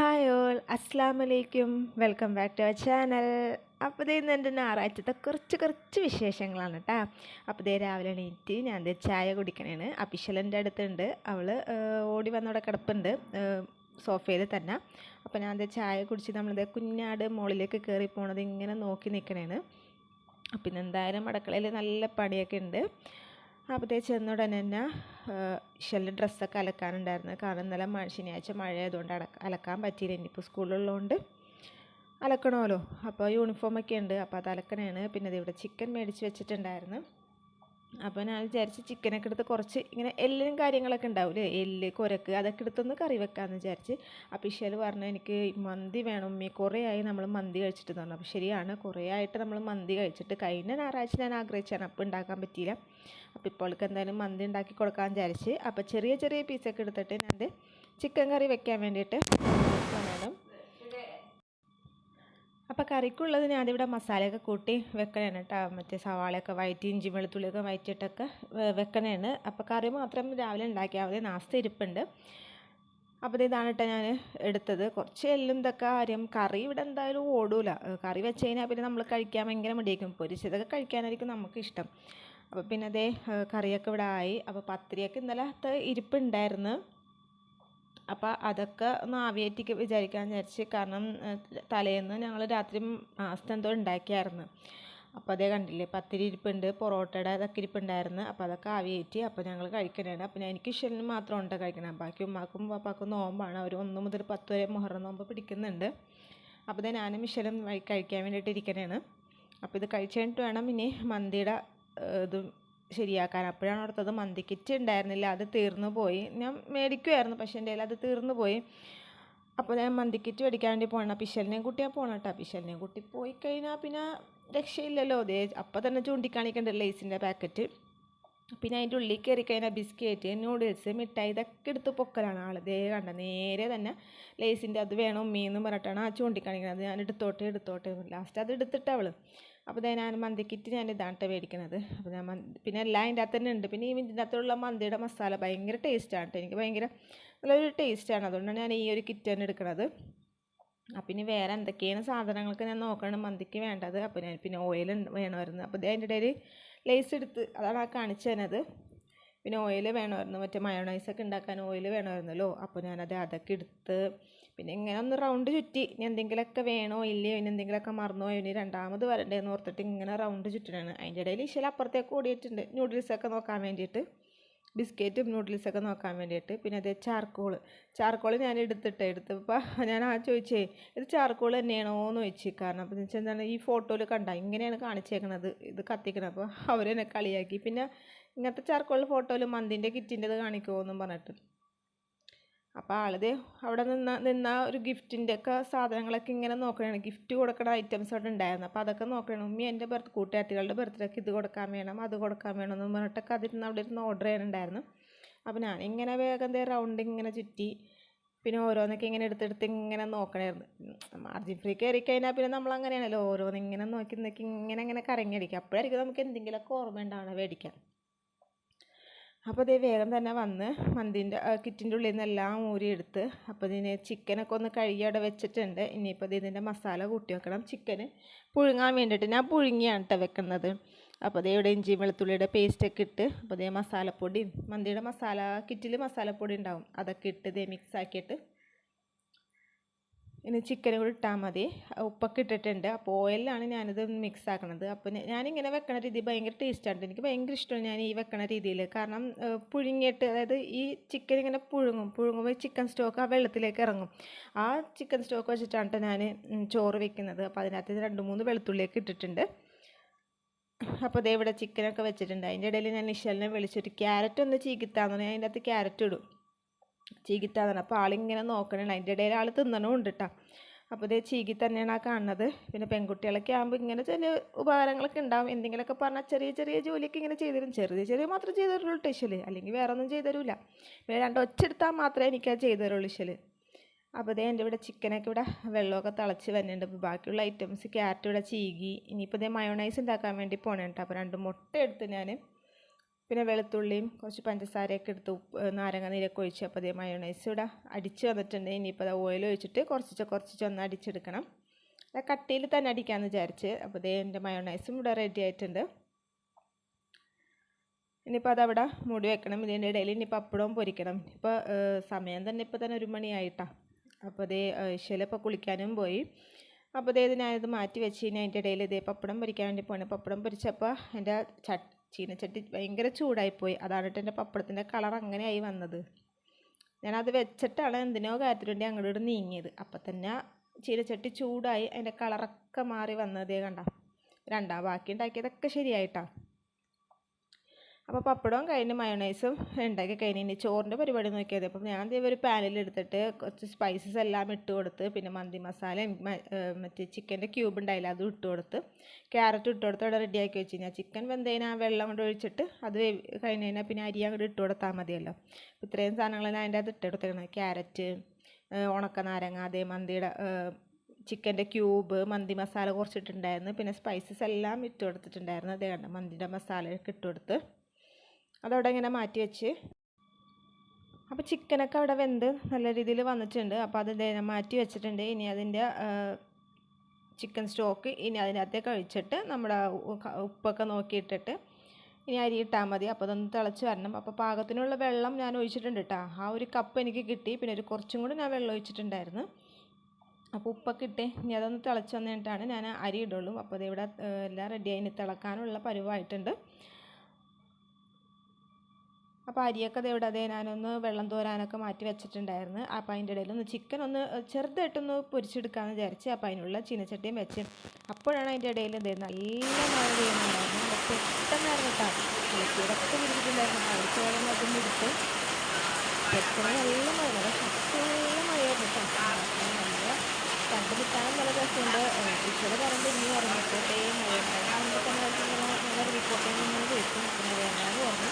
Hi all. അസ്സാം വലൈക്കും welcome back to our channel. അപ്പോൾ ഇന്ന് എന്റെ ഞായറാഴ്ചത്തെ കുറച്ച് കുറച്ച് വിശേഷങ്ങളാണ് കേട്ടോ അപ്പോൾ ദേ രാവിലെ എണീറ്റ് ഞാൻ ചായ കുടിക്കണേണ്. അപ്പിശലന്റെ അടുത്തുണ്ട്. അവൾ ഓടി വന്നവിടെ കിടപ്പുണ്ട്. സോഫയിൽ തന്നെ. അപ്പോൾ ഞാൻ ദേ ചായ കുടിച്ച് നമ്മളിത് കുഞ്ഞാട് മുകളിലേക്ക് കയറി പോണത് ഇങ്ങനെ നോക്കി നിൽക്കണേണ് അപ്പം ഇന്ന് എന്തായാലും അടുക്കളയിൽ നല്ല പണിയൊക്കെ ഉണ്ട്. അപ്പോഴത്തേ ചെന്നുടനെ തന്നെ ഇഷലിന്റെ ഡ്രസ്സൊക്കെ അലക്കാനുണ്ടായിരുന്നു. കാരണം ഇന്നലെ മഴ ശനിയാഴ്ച മഴ ആയതുകൊണ്ട് അടക്ക അലക്കാൻ പറ്റിയില്ല. ഇനിയിപ്പോൾ സ്കൂളിലുള്ളതുകൊണ്ട് അലക്കണമല്ലോ അപ്പോൾ യൂണിഫോമൊക്കെ ഉണ്ട്. അപ്പോൾ അത് അലക്കണേണ്. പിന്നെ ഇവിടെ ചിക്കൻ മേടിച്ച് വെച്ചിട്ടുണ്ടായിരുന്നു. അപ്പോൾ ഞാൻ വിചാരിച്ച് ചിക്കനൊക്കെ എടുത്ത് കുറച്ച് ഇങ്ങനെ എല്ലും കാര്യങ്ങളൊക്കെ ഉണ്ടാവില്ലേ എല്ല് കുരക്ക് അതൊക്കെ എടുത്തൊന്ന് കറി വെക്കാമെന്ന് വിചാരിച്ച്. അപ്പോൾ ഇഷൽ പറഞ്ഞു എനിക്ക് മന്തി വേണം ഉമ്മി. കുറേ ആയി നമ്മൾ മന്തി കഴിച്ചിട്ട് പറഞ്ഞു. അപ്പോൾ ശരിയാണ് കുറേ ആയിട്ട് നമ്മൾ മന്തി കഴിച്ചിട്ട് കഴിഞ്ഞ ഞായറാഴ്ച ഞാൻ ആഗ്രഹിച്ചാണ് അപ്പോൾ ഉണ്ടാക്കാൻ പറ്റിയില്ല. അപ്പോൾ ഇപ്പോൾക്ക് എന്തായാലും മന്തി ഉണ്ടാക്കി കൊടുക്കാമെന്ന് വിചാരിച്ച്. അപ്പോൾ ചെറിയ ചെറിയ പീസൊക്കെ എടുത്തിട്ട് ഞാൻ ചിക്കൻ കറി വെക്കാൻ വേണ്ടിയിട്ട് വേണം അപ്പോൾ കറിക്കുള്ളത് ഞാനിവിടെ മസാലയൊക്കെ കൂട്ടി വെക്കണേണ് കേട്ടോ മറ്റേ സവാളയൊക്കെ വയറ്റി ഇഞ്ചി വെളുത്തുള്ളിയൊക്കെ വയറ്റിയിട്ടൊക്കെ വെക്കണേണ്. അപ്പോൾ കറി മാത്രം രാവിലെ ഉണ്ടാക്കിയാൽ മതി. നാസ്ത ഇരിപ്പുണ്ട്. അപ്പോൾ ഇതാണ് കേട്ടോ ഞാൻ എടുത്തത്. കുറച്ച് എല്ലും ഇതൊക്കെ കാര്യം കറി ഇവിടെ എന്തായാലും ഓടൂല. കറി വെച്ച് കഴിഞ്ഞാൽ പിന്നെ നമ്മൾ കഴിക്കാൻ ഭയങ്കര മടിയായിരിക്കും. പൊരിച്ചതൊക്കെ കഴിക്കാനായിരിക്കും നമുക്ക് ഇഷ്ടം അപ്പോൾ പിന്നെ അതേ കറിയൊക്കെ ഇവിടെ ആയി. അപ്പോൾ പത്തിരിയൊക്കെ ഇന്നലെ ഇരിപ്പുണ്ടായിരുന്നു. അപ്പോൾ അതൊക്കെ ഒന്ന് ആവിയേറ്റിക്ക് വിചാരിക്കാൻ വിചാരിച്ച് കാരണം തലേന്ന് ഞങ്ങൾ രാത്രി മാസത്തെ എന്തോ ഉണ്ടാക്കിയായിരുന്നു. അപ്പോൾ അതേ കണ്ടില്ലേ പത്തിരി ഇരിപ്പുണ്ട് പൊറോട്ടയുടെ അതൊക്കെ ഇരിപ്പുണ്ടായിരുന്നു. അപ്പോൾ അതൊക്കെ ആവിയേറ്റി അപ്പോൾ ഞങ്ങൾ കഴിക്കണതാണ് അപ്പോൾ എനിക്ക് ഇഷ്ടം മാത്രം ഉണ്ട് കഴിക്കണം. ബാക്കി ഉമ്മാക്കും പാപ്പാക്കും നോമ്പാണ്. അവർ ഒന്ന് മുതൽ പത്ത് വരെ മുഹറം നോമ്പ് പിടിക്കുന്നുണ്ട്. അപ്പോൾ ഇതേ ഞാനും മിഷലും കഴിക്കാൻ വേണ്ടിയിട്ട് ഇരിക്കണേണ്. അപ്പോൾ ഇത് കഴിച്ചു കഴിഞ്ഞിട്ട് വേണം ഇനി മന്തിയുടെ ഇത് ശരിയാക്കാൻ. അപ്പോഴാണ് ഓർത്തത് മന്തിക്കിറ്റ് ഉണ്ടായിരുന്നില്ല അത് തീർന്നു പോയി. ഞാൻ മേടിക്കുമായിരുന്നു പക്ഷേ എന്റെ കയ്യിൽ അത് തീർന്നു പോയി. അപ്പോൾ ഞാൻ മന്തിക്കിറ്റ് മേടിക്കാൻ വേണ്ടി പോകണം പിശലിനെയും കുട്ടിയാണ് പോകണം കേട്ടോ. പിശലിനെയും കുട്ടി പോയി കഴിഞ്ഞാൽ പിന്നെ രക്ഷയില്ലല്ലോ. അതേ അപ്പോൾ തന്നെ ചൂണ്ടിക്കാണിക്കേണ്ട ലേസിന്റെ പാക്കറ്റ് പിന്നെ അതിന്റെ ഉള്ളിൽ കയറി കഴിഞ്ഞാൽ ബിസ്ക്കറ്റ് നൂഡിൽസ് മിഠായി ഇതൊക്കെ എടുത്ത് പൊക്കലാണ് ആൾ. ദേ കണ്ട നേരെ തന്നെ ലേസിന്റെ അത് വേണം ഉമ്മീന്ന് പറഞ്ഞിട്ടാണ് ആ ചൂണ്ടിക്കാണിക്കുന്നത് ഞാൻ എടുത്തോട്ടെ എടുത്തോട്ടെ. ലാസ്റ്റ് അത് എടുത്തിട്ട് അവൾ അപ്പോൾ ഞാൻ മന്തി കിറ്റ് ഞാൻ ഇതാണ് മേടിക്കണത് അപ്പോൾ ഞാൻ പിന്നെ എല്ലാം അതിന്റെ അകത്ത് തന്നെ ഉണ്ട്. പിന്നെ ഈ ഇതിന്റെ അകത്തുള്ള മന്തിയുടെ മസാല ഭയങ്കര ടേസ്റ്റാണ് കേട്ടോ എനിക്ക് ഭയങ്കര നല്ലൊരു ടേസ്റ്റാണ് അതുകൊണ്ടാണ് ഞാൻ ഈ ഒരു കിറ്റ് തന്നെ എടുക്കുന്നത് അപ്പം ഇനി വേറെ എന്തൊക്കെയാണ് സാധനങ്ങൾക്ക് ഞാൻ നോക്കണം മന്തിക്ക് വേണ്ടത്. അപ്പോൾ ഞാൻ പിന്നെ ഓയിൽ വേണമായിരുന്നു. അപ്പോൾ അതിന്റെ ഇടയിൽ ലേസ് എടുത്ത് അതാണ് ആ കാണിച്ചു തന്നത് പിന്നെ ഓയിൽ വേണമായിരുന്നു. മറ്റേ മയോണൈസൊക്കെ ഉണ്ടാക്കാൻ ഓയിൽ വേണമായിരുന്നല്ലോ. അപ്പോൾ ഞാനത് അതൊക്കെ എടുത്ത് പിന്നെ ഇങ്ങനെ ഒന്ന് റൗണ്ട് ചുറ്റി. ഇനി എന്തെങ്കിലുമൊക്കെ വേണോ ഇല്ലയോ ഇനി എന്തെങ്കിലുമൊക്കെ മറന്നോ ഇനി രണ്ടാമത് വരണ്ടേന്ന് ഓർത്തിട്ട് ഇങ്ങനെ റൗണ്ട് ചുറ്റണാണ്. അതിന്റെ ഇടയിൽ ഇശൽ അപ്പുറത്തേക്ക് ഓടിയിട്ടുണ്ട്. നൂഡിൽസൊക്കെ നോക്കാൻ വേണ്ടിയിട്ട്. ബിസ്ക്കറ്റും നൂഡിൽസൊക്കെ നോക്കാൻ വേണ്ടിയിട്ട്. പിന്നെ അതേ ചാർക്കോൾ ചാർക്കോൾ ഞാൻ എടുത്തിട്ട് എടുത്തപ്പോൾ ഞാൻ ആ ചോദിച്ചേ ഇത് ചാർക്കോൾ തന്നെയാണോ എന്ന് ചോദിച്ചു. കാരണം അപ്പോൾ വെച്ചാൽ എന്താണ് ഈ ഫോട്ടോയിൽ കണ്ട ഇങ്ങനെയാണ് കാണിച്ചേക്കണത് ഇത് കത്തിക്കണം അപ്പോൾ അവരെന്നെ കളിയാക്കി. പിന്നെ ഇങ്ങനത്തെ ചാർക്കോൾ ഫോട്ടോയിൽ മന്തിന്റെ കിറ്റിന്റെത് കാണിക്കുമോ എന്നും പറഞ്ഞിട്ട്. അപ്പോൾ ആളിത് അവിടെ നിന്ന നിന്ന ഒരു ഗിഫ്റ്റിന്റെ ഒക്കെ സാധനങ്ങളൊക്കെ ഇങ്ങനെ നോക്കണേ ഗിഫ്റ്റ് കൊടുക്കുന്ന ഐറ്റംസ് അവിടെ ഉണ്ടായിരുന്നു. അപ്പോൾ അതൊക്കെ നോക്കണം ഉമ്മി എന്റെ ബർത്ത് കൂട്ടുകാരികളുടെ ബർത്ത്ഡേക്ക് ഇത് കൊടുക്കാൻ വേണം അത് കൊടുക്കാൻ വേണം എന്ന് പറഞ്ഞിട്ടൊക്കെ അതിരുന്ന് അവിടെ ഇരുന്ന് ഓർഡർ ചെയ്യാനുണ്ടായിരുന്നു അപ്പോൾ ഞാൻ ഇങ്ങനെ വേഗം റൗണ്ട് ഇങ്ങനെ ചുറ്റി പിന്നെ ഓരോന്നൊക്കെ ഇങ്ങനെ എടുത്തെടുത്ത് ഇങ്ങനെ നോക്കണമായിരുന്നു മാർജിൻ ഫ്രീ കയറി കഴിഞ്ഞാൽ പിന്നെ നമ്മൾ അങ്ങനെയാണല്ലോ ഓരോന്ന് ഇങ്ങനെ നോക്കി നിൽക്കി ഇങ്ങനെ ഇങ്ങനെ കറങ്ങിയടിക്കുക അപ്പോഴായിരിക്കും നമുക്ക് എന്തെങ്കിലുമൊക്കെ ഓർമ്മ ഉണ്ടാവണം മേടിക്കാൻ. അപ്പോൾ ഇതേ വേഗം തന്നെ വന്ന് മന്തിന്റെ കിറ്റിന്റെ ഉള്ളിൽ നിന്ന് എല്ലാം ഊരിയെടുത്ത് അപ്പോൾ ഇതിനെ ചിക്കനൊക്കെ ഒന്ന് കഴുകി അവിടെ വെച്ചിട്ടുണ്ട്. ഇനിയിപ്പോൾ ഇതിന്റെ മസാല കൂട്ടി വെക്കണം. ചിക്കന് പുഴുങ്ങാൻ വേണ്ടിയിട്ട് ഞാൻ പുഴുങ്ങിയാണ് കേട്ടോ വെക്കുന്നത്. അപ്പോൾ അതേ ഇവിടെ ഇഞ്ചി വെളുത്തുള്ളിയുടെ പേസ്റ്റൊക്കെ ഇട്ട് അപ്പോൾ അതേ മസാലപ്പൊടി മന്തിയുടെ മസാല കിറ്റിൽ മസാലപ്പൊടി ഉണ്ടാവും. അതൊക്കെ ഇട്ട് ഇതേ മിക്സ് ആക്കിയിട്ട് ഇനി ചിക്കൻ കൂടി ഇട്ടാൽ മതി. ഉപ്പൊക്കെ ഇട്ടിട്ടുണ്ട്. അപ്പോൾ ഓയിലാണ് ഞാനിത് മിക്സ് ആക്കണത്. അപ്പോൾ ഞാനിങ്ങനെ വെക്കണ രീതി ഭയങ്കര ടേസ്റ്റാണ് എനിക്ക് ഭയങ്കര ഇഷ്ടമാണ് ഞാൻ ഈ വെക്കണ രീതിയിൽ കാരണം പുഴുങ്ങിയിട്ട് അതായത് ഈ ചിക്കൻ ഇങ്ങനെ പുഴുങ്ങും. പുഴുങ്ങുമ്പോൾ ചിക്കൻ സ്റ്റോക്ക് ആ വെള്ളത്തിലേക്ക് ഇറങ്ങും. ആ ചിക്കൻ സ്റ്റോക്ക് വെച്ചിട്ടാണ് ഞാൻ ചോറ് വെക്കുന്നത്. അപ്പോൾ അതിനകത്ത് രണ്ട് മൂന്ന് വെളുത്തുള്ളിയൊക്കെ ഇട്ടിട്ടുണ്ട്. അപ്പോൾ ദേ ഇവിടെ ചിക്കനൊക്കെ വെച്ചിട്ടുണ്ട്. അതിന്റെ ഇടയിൽ ഞാൻ നിഷലിനെ വിളിച്ചിട്ട് ക്യാരറ്റ് ഒന്ന് ചീകിത്താന്ന് പറഞ്ഞാൽ അതിന്റെ അകത്ത് ക്യാരറ്റ് ഇടും. ചീകിത്താന്നാണ് അപ്പോൾ ആളിങ്ങനെ നോക്കണേ അതിന്റെ ഇടയിൽ ആൾ തിന്നണമുണ്ട് കേട്ടോ അപ്പോൾ ഇതേ ചീകി തന്നെയാണ് ആ കാണുന്നത്. പിന്നെ പെൺകുട്ടികളൊക്കെ ആകുമ്പോൾ ഇങ്ങനെ ചില ഉപകാരങ്ങളൊക്കെ ഉണ്ടാവും. എന്തെങ്കിലുമൊക്കെ പറഞ്ഞാൽ ചെറിയ ചെറിയ ജോലിയൊക്കെ ഇങ്ങനെ ചെയ്തുതരും. ചെറിയ ചെറിയ മാത്രം ചെയ്തു തരുള്ളൂ അല്ലെങ്കിൽ വേറെ ഒന്നും ചെയ്തു തരില്ല പിന്നെ രണ്ട് ഒച്ചെടുത്താൽ മാത്രമേ അത് ചെയ്തു തരുള്ളൂ അപ്പോൾ ഇതേ എന്റെ ഇവിടെ ചിക്കനൊക്കെ ഇവിടെ വെള്ളമൊക്കെ തിളച്ച് വരുന്നുണ്ട് അപ്പോൾ ബാക്കിയുള്ള ഐറ്റംസ് ക്യാരറ്റ് ഇവിടെ ചീകി. ഇനിയിപ്പോൾ ഇതേ മയോണൈസ് ഉണ്ടാക്കാൻ വേണ്ടി പോണേട്ടോ അപ്പോൾ രണ്ട് മുട്ട എടുത്ത് ഞാൻ പിന്നെ വെളുത്തുള്ളിയും കുറച്ച് പഞ്ചസാരയൊക്കെ എടുത്ത് നാരങ്ങ നീരൊക്കെ ഒഴിച്ച് അപ്പോൾ അതേ മയോണൈസ് ഇവിടെ അടിച്ച് വന്നിട്ടുണ്ട്. ഇനിയിപ്പോൾ അത് ഓയിൽ ഒഴിച്ചിട്ട് കുറച്ച് കുറച്ച് ഒന്ന് അടിച്ചെടുക്കണം. അത് കട്ടിയിൽ തന്നെ അടിക്കാമെന്ന് വിചാരിച്ച്. അപ്പോൾ അതേ എന്റെ മയോണൈസും ഇവിടെ റെഡി ആയിട്ടുണ്ട്. ഇനിയിപ്പോൾ അതവിടെ മൂടി വെക്കണം. ഇതിന്റെ ഇടയിൽ ഇനിയിപ്പോൾ അപ്പടവും പൊരിക്കണം. ഇപ്പോൾ സമയം തന്നെ ഇപ്പോൾ തന്നെ ഒരു മണിയായിട്ടാണ് അപ്പോൾ അതേ ഇശലിപ്പോൾ കുളിക്കാനും പോയി. അപ്പോൾ ഇതേ ഞാനിത് മാറ്റി വെച്ച് കഴിഞ്ഞാൽ അതിന്റെ ഇടയിൽ ഇതേ പപ്പടം പൊരിക്കാൻ വേണ്ടി പോകണം പപ്പടം പൊരിച്ചപ്പോൾ എന്റെ ചട്ട് ചീനച്ചട്ടി ഭയങ്കര ചൂടായിപ്പോയി. അതാണ് എന്റെ പപ്പടത്തിന്റെ കളർ അങ്ങനെയായി വന്നത്. ഞാനത് വെച്ചിട്ടാണ് എന്തിനോ കാര്യത്തിന് വേണ്ടി അങ്ങോട്ട് നീങ്ങിയത്. അപ്പം തന്നെ ചീനച്ചട്ടി ചൂടായി അതിന്റെ കളറൊക്കെ മാറി വന്നതേ കണ്ട. രണ്ടാം ബാക്കി ഉണ്ടാക്കിയതൊക്കെ ശരിയായിട്ടാണ് അപ്പോൾ പപ്പടവും കഴിഞ്ഞ് മയോണൈസും ഉണ്ടാക്കി കഴിഞ്ഞ് ഇനി ചോറിന്റെ പരിപാടി നോക്കിയത്. അപ്പം ഞാൻ ഒരു പാനിലെടുത്തിട്ട് കുറച്ച് സ്പൈസസ് എല്ലാം ഇട്ട് കൊടുത്ത് പിന്നെ മന്തി മസാലയും മറ്റേ ചിക്കന്റെ ക്യൂബ് ഉണ്ടായില്ല അതും ഇട്ട് കൊടുത്ത് ക്യാരറ്റ് ഇട്ട് കൊടുത്ത് അവിടെ റെഡിയാക്കി വെച്ച്. കഴിഞ്ഞാൽ ചിക്കൻ ആ വെള്ളം കൊണ്ട് ഒഴിച്ചിട്ട് അത് കഴിഞ്ഞ് കഴിഞ്ഞാൽ പിന്നെ അരി അങ്ങോട്ട് ഇട്ട് കൊടുത്താൽ മതിയല്ലോ. ഇത്രയും സാധനങ്ങളെല്ലാം അതിന്റെ അത് ഇട്ട് കൊടുത്തേക്കണം ക്യാരറ്റ് ഉണക്ക നാരങ്ങ അതേ മന്തിയുടെ ചിക്കന്റെ ക്യൂബ് മന്തി മസാല കുറച്ചിട്ടുണ്ടായിരുന്നു. പിന്നെ സ്പൈസസ് എല്ലാം ഇട്ട് കൊടുത്തിട്ടുണ്ടായിരുന്നു. അതേ കണ്ട? മന്തിയുടെ മസാലയൊക്കെ ഇട്ട് കൊടുത്ത്. അതവിടെ ഇങ്ങനെ മാറ്റി വെച്ച്. അപ്പോൾ ചിക്കനൊക്കെ അവിടെ വെന്ത് നല്ല രീതിയിൽ വന്നിട്ടുണ്ട്. അപ്പോൾ അത് മാറ്റി വെച്ചിട്ടുണ്ട്. ഇനി അതിന്റെ ചിക്കൻ സ്റ്റോക്ക് ഇനി അതിനകത്തേക്ക് ഒഴിച്ചിട്ട് നമ്മുടെ ഉപ്പൊക്കെ നോക്കിയിട്ടിട്ട് ഇനി അരി ഇട്ടാൽ മതി. അപ്പോൾ അതൊന്ന് തിളച്ച് വരണം. അപ്പോൾ പാകത്തിനുള്ള വെള്ളം ഞാൻ ഒഴിച്ചിട്ടുണ്ട് കേട്ടോ ആ ഒരു കപ്പ് എനിക്ക് കിട്ടി. പിന്നെ ഒരു കുറച്ചും കൂടി ഞാൻ വെള്ളം ഒഴിച്ചിട്ടുണ്ടായിരുന്നു. അപ്പോൾ ഉപ്പൊക്കെ ഇട്ട് ഇനി അതൊന്ന് തിളച്ച് വന്നിട്ടാണ് ഞാൻ അരി ഇടുള്ളൂ. അപ്പോൾ അത് ഇവിടെ എല്ലാം റെഡിയായി ഇനി തിളക്കാനുള്ള പരുവായിട്ടുണ്ട്. അപ്പോൾ അരിയൊക്കെ ഇവിടെ അതേ ഞാനൊന്ന് വെള്ളം തോരാനൊക്കെ മാറ്റി വെച്ചിട്ടുണ്ടായിരുന്നു. അപ്പോൾ അതിന്റെ ഇടയിൽ ഒന്ന് ചിക്കൻ ഒന്ന് ചെറുതായിട്ടൊന്ന് പൊരിച്ചെടുക്കാമെന്ന് വിചാരിച്ച് അപ്പോൾ അതിനുള്ള ചീനച്ചട്ടിയും വെച്ച്. അപ്പോഴാണ് അതിന്റെ ഇടയിൽ എന്ത് നല്ല മഴ പെയ്യുന്നുണ്ടായിരുന്നു. പെട്ടെന്നായിരുന്നു കേട്ടോ. ഇളക്കിയതൊക്കെ പിടിച്ചിട്ടുണ്ടായിരുന്നു അവിടുത്തെ വെള്ളം അതും എടുത്ത് പെട്ടെന്ന് നല്ല മഴ ശക്തിയുള്ള മഴയായിരുന്നു കേട്ടോ. നല്ല കണ്ടു നിൽക്കാനും നല്ല രസമുണ്ട്. ടീച്ചർ പറയുമ്പോൾ ഇനി ഇറങ്ങിക്കോട്ടെ മഴ ഉണ്ടാകുമ്പോൾ തന്നെ നല്ല റിപ്പോർട്ടിൽ നിന്ന് നിൽക്കുന്നത് കേൾക്കും പിന്നെ വേണ്ടാന്ന് പറഞ്ഞു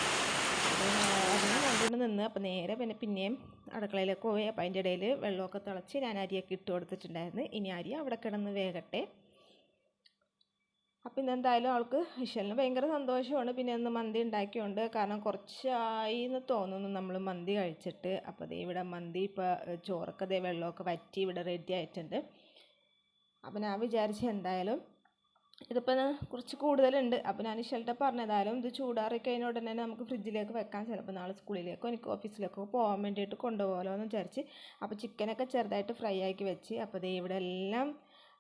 അതിന് കണ്ടുകൊണ്ട് നിന്ന് അപ്പോൾ നേരെ പിന്നെ പിന്നെയും അടുക്കളയിലേക്ക് പോയി. അപ്പോൾ അതിന്റെ ഇടയിൽ വെള്ളമൊക്കെ തിളച്ച് ഞാൻ അരിയൊക്കെ ഇട്ട് കൊടുത്തിട്ടുണ്ടായിരുന്നു. ഇനി അരി അവിടെ കിടന്ന് വേകട്ടെ. അപ്പം ഇന്നെന്തായാലും അവൾക്ക് വിശലിന് ഭയങ്കര സന്തോഷമാണ്. പിന്നെ ഒന്ന് മന്തി ഉണ്ടാക്കിയുണ്ട് കാരണം കുറച്ചായി എന്ന് തോന്നുന്നു നമ്മൾ മന്തി കഴിച്ചിട്ട്. അപ്പോൾ ദേ ഇവിടെ മന്തി ഇപ്പോൾ ചോറൊക്കെ ദേ വെള്ളമൊക്കെ വറ്റി ഇവിടെ റെഡി ആയിട്ടുണ്ട്. അപ്പം ഞാൻ വിചാരിച്ച എന്തായാലും ഇതിപ്പോൾ കുറച്ച് കൂടുതലുണ്ട്. അപ്പോൾ ഞാൻ ഇഷ്ടം പറഞ്ഞതായാലും ഇത് ചൂടാറി കഴിഞ്ഞ ഉടനെ നമുക്ക് ഫ്രിഡ്ജിലേക്ക് വെക്കാൻ ചിലപ്പോൾ നാളെ സ്കൂളിലേക്കോ എനിക്ക് ഓഫീസിലേക്കോ പോകാൻ വേണ്ടിയിട്ട് കൊണ്ടുപോകാമല്ലോ എന്ന് വിചാരിച്ച് അപ്പോൾ ചിക്കനൊക്കെ ചെറുതായിട്ട് ഫ്രൈ ആക്കി വെച്ച് അപ്പോൾ ഇത് ഇവിടെ എല്ലാം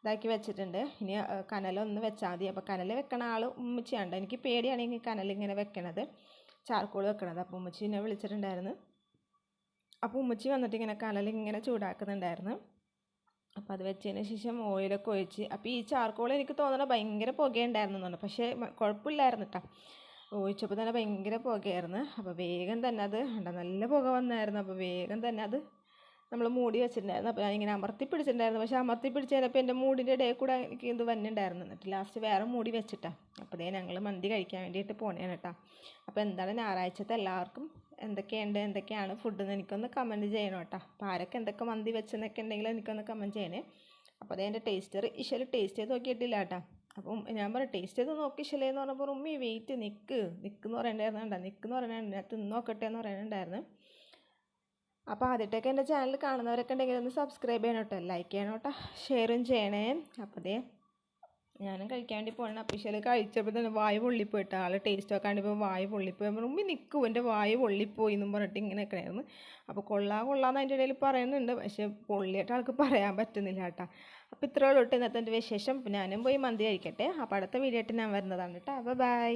ഇതാക്കി വെച്ചിട്ടുണ്ട്. ഇനി കനലൊന്ന് വെച്ചാൽ മതി. അപ്പോൾ കനൽ വെക്കണ ആൾ ഉമ്മച്ചിയാണ് എനിക്ക് പേടിയാണ് ഈ കനൽ ഇങ്ങനെ വെക്കണത്. ചാർക്കോൾ വെക്കണത്. അപ്പോൾ ഉമ്മച്ചി എന്നെ വിളിച്ചിട്ടുണ്ടായിരുന്നു. അപ്പോൾ ഉമ്മച്ചി വന്നിട്ട് ഇങ്ങനെ കനൽ ഇങ്ങനെ ചൂടാക്കുന്നുണ്ടായിരുന്നു. അപ്പോൾ അത് വെച്ചതിന് ശേഷം ഓയിലൊക്കെ ഒഴിച്ച്. അപ്പോൾ ഈ ചാർക്കോൾ എനിക്ക് തോന്നണ ഭയങ്കര പുകയുണ്ടായിരുന്നു എന്നാണ് പക്ഷേ കുഴപ്പമില്ലായിരുന്നു കേട്ടോ ഒഴിച്ചപ്പോൾ തന്നെ ഭയങ്കര പുകയായിരുന്നു. അപ്പോൾ വേഗം തന്നെ അത് ഉണ്ട നല്ല പുക വന്നായിരുന്നു. അപ്പോൾ വേഗം തന്നെ അത് നമ്മൾ മൂടി വെച്ചിട്ടുണ്ടായിരുന്നു. അപ്പോൾ ഞാനിങ്ങനെ അമർത്തി പിടിച്ചിട്ടുണ്ടായിരുന്നു. പക്ഷേ അമർത്തി കഴിഞ്ഞപ്പോൾ എന്റെ മൂടിന്റെ ഇടയിൽ കൂടെ എനിക്ക് ഇത് വന്നിട്ടുണ്ടായിരുന്നു. എന്നിട്ട് ലാസ്റ്റ് വേറെ മൂടി വെച്ചിട്ടാണ് അപ്പോഴേ ഞങ്ങൾ മന്തി കഴിക്കാൻ വേണ്ടിയിട്ട് പോണേണ് കേട്ടോ അപ്പോൾ എന്താണ് ഞായറാഴ്ചത്തെ എല്ലാവർക്കും എന്തൊക്കെയുണ്ട് എന്തൊക്കെയാണ് ഫുഡ് എന്ന് എനിക്കൊന്ന് കമന്റ് ചെയ്യണം കേട്ടോ അപ്പോൾ ആരൊക്കെ എന്തൊക്കെ മന്തി വെച്ചെന്നൊക്കെ ഉണ്ടെങ്കിൽ എനിക്കൊന്ന് കമന്റ് ചെയ്യണേ. അപ്പോൾ അതേ എന്റെ ടേസ്റ്റർ ഇശൽ ടേസ്റ്റ് ചെയ്ത് നോക്കിയിട്ടില്ല കേട്ടോ അപ്പം ഞാൻ പറയാം ടേസ്റ്റ് ചെയ്ത് നോക്കി ഇശലേന്ന് പറഞ്ഞപ്പോൾ ഉമ്മി വെയിറ്റ് നിൽക്ക് നിൽക്കെന്ന് പറയണ്ടായിരുന്നു നിൽക്കെന്ന് പറയണ തിന്ന് നോക്കട്ടെ എന്ന് പറയുന്നുണ്ടായിരുന്നു അപ്പോൾ ആദ്യമായിട്ടൊക്കെ എന്റെ ചാനൽ കാണുന്നവരൊക്കെ ഉണ്ടെങ്കിൽ ഒന്ന് സബ്സ്ക്രൈബ് ചെയ്യണം കേട്ടോ ലൈക്ക് ചെയ്യണം കേട്ടോ ഷെയറും ചെയ്യണേ. അപ്പോൾ അതേ ഞാനും കഴിക്കാൻ വേണ്ടി പോകണം അപ്പീഷ്യൽ കഴിച്ചപ്പോൾ തന്നെ വായു പൊള്ളിപ്പോയിട്ട്. ആൾ ടേസ്റ്റ് നോക്കാൻ ഇപ്പോൾ വായു പൊള്ളിപ്പോയി. മുമ്പ് നിൽക്കും എന്റെ വായ് പൊള്ളിപ്പോയി എന്നും പറഞ്ഞിട്ട് ഇങ്ങനെ നിൽക്കണമായിരുന്നു അപ്പോൾ കൊള്ളാ കൊള്ളാന്ന് അതിന്റെ ഇടയിൽ പറയുന്നുണ്ട്. പക്ഷേ പൊള്ളിയായിട്ട് ആൾക്ക് പറയാൻ പറ്റുന്നില്ല കേട്ടോ. അപ്പോൾ ഇത്രയോളം ഇട്ട് ഇന്നത്തെ എന്റെ വിശേഷം. ഞാനും പോയി മന്തി കഴിക്കട്ടെ. അപ്പോൾ അടുത്ത വീഡിയോ ആയിട്ട് ഞാൻ വരുന്നതാണ് കേട്ടോ. അപ്പോൾ ബൈ